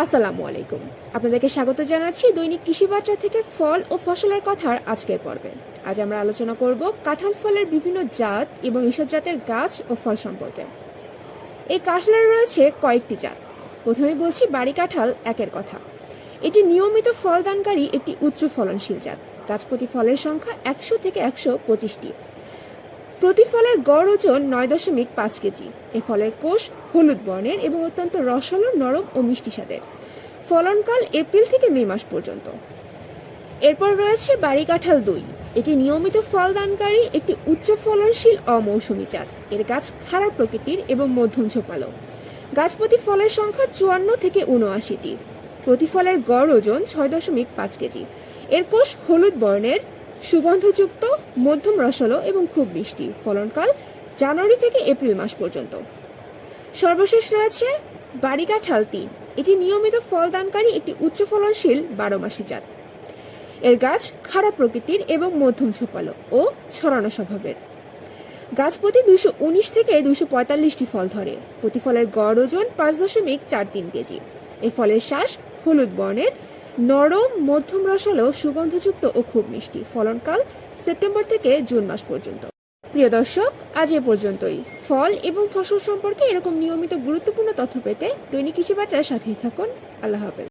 আসসালামু আলাইকুম। আপনাদেরকে স্বাগত জানাচ্ছি দৈনিক কৃষি বার্তা থেকে ফল ও ফসলের কথার আজকের পর্বে। আজ আমরা আলোচনা করব কাঁঠাল ফলের বিভিন্ন জাত এবং এসব জাতের গাছ ও ফল সম্পর্কে। এই কাঁঠালের রয়েছে কয়েকটি জাত। প্রথমে বলছি বাড়ি কাঁঠাল একের কথা। এটি নিয়মিত ফলদানকারী একটি উচ্চ ফলনশীল জাত। গাছপতি ফলের সংখ্যা একশো থেকে একশো পঁচিশটি। প্রতি ফলের গড় ওজন নয় দশমিক পাঁচ কেজি। এ ফলের কোষ হলুদ বর্ণের এবং অত্যন্ত রসালো, নরম ও মিষ্টি স্বাদের। ফলনকাল এপ্রিল থেকে মে মাস পর্যন্ত। এরপর রয়েছে বাড়ি কাঁঠাল দুই। এটি নিয়মিত ফল দানকারী একটি উচ্চ ফলনশীল অমৌসুমী জাত এর গাছ খারাপ প্রকৃতির এবং মধ্যম ঝোপালো গাছপতি ফলের সংখ্যা চুয়ান্ন থেকে উনআশিটি প্রতি ফলের গড় ওজন ছয় দশমিক পাঁচ কেজি। এর কোষ হলুদ বর্ণের সুগন্ধযুক্ত, মধ্যম রসালো এবং খুব মিষ্টি। ফলনকাল জানুয়ারি থেকে এপ্রিল মাস পর্যন্ত। সর্বশেষ রয়েছে বাড়ি কাঁঠাল তিন এটি নিয়মিত ফলদানকারী একটি উচ্চ ফলনশীল বারোমাসি জাত। এর গাছ খারাপ প্রকৃতির এবং মধ্যম ঝোপালো ও ছড়ানো স্বভাবের। গাছ প্রতি দুশো উনিশ থেকে দুশো পঁয়তাল্লিশটি ফল ধরে। প্রতি ফলের গড় ওজন পাঁচ দশমিক চার তিন কেজি। এই ফলের শ্বাস হলুদ বর্ণের নরম, মধ্যম রসালো, সুগন্ধযুক্ত ও খুব মিষ্টি। ফলনকাল সেপ্টেম্বর থেকে জুন মাস পর্যন্ত। প্রিয় দর্শক, আজ এ পর্যন্তই। ফল এবং ফসল সম্পর্কে এরকম নিয়মিত গুরুত্বপূর্ণ তথ্য পেতে দৈনিক কৃষি বার্তার সাথেই থাকুন। আল্লাহ হাফেজ।